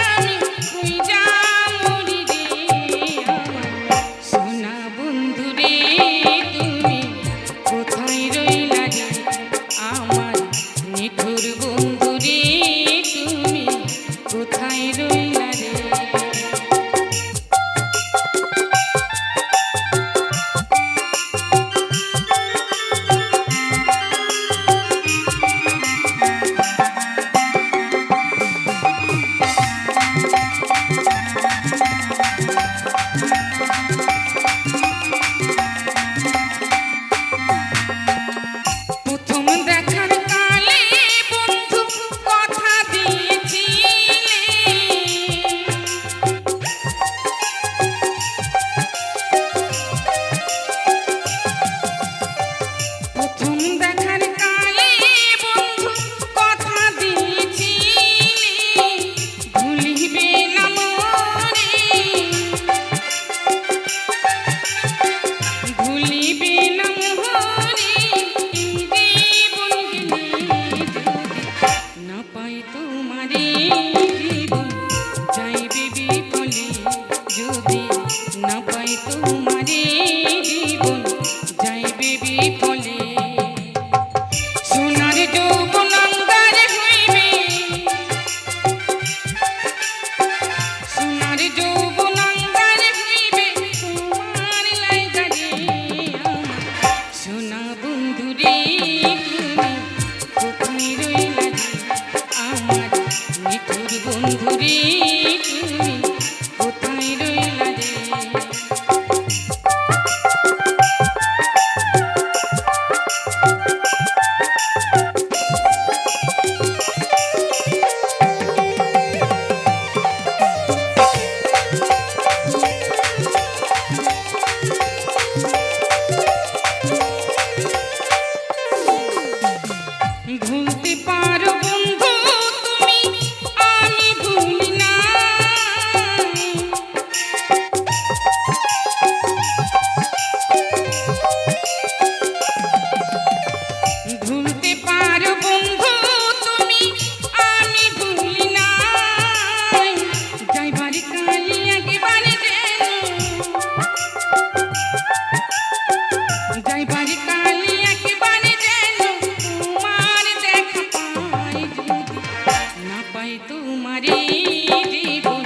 i Yeah. যদি না পাই তোমারে জীবন যাইবে সোনার যৌবন অঙ্গার হইবে। সোনার যৌবন অঙ্গার হইবে, তোমার আমার নিঠুর বন্ধু। ভাই তোমারি জীবন।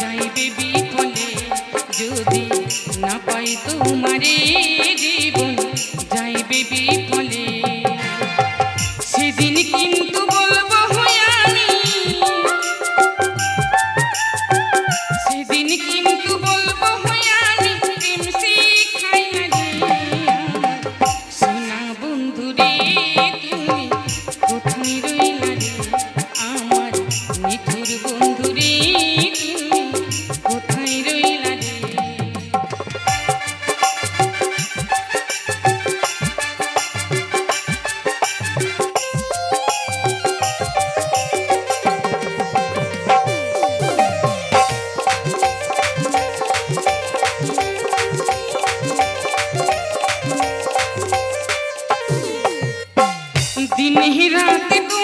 যাইবে বিফলে যদি না পাই তোমারি জীবন যাইবে বিফলে সেদিন কিন্তু বলব আমি। সেদিন কিন্তু বলব আমি, প্রেম শিখাই না সোনা বন্ধুরে দিন রাতে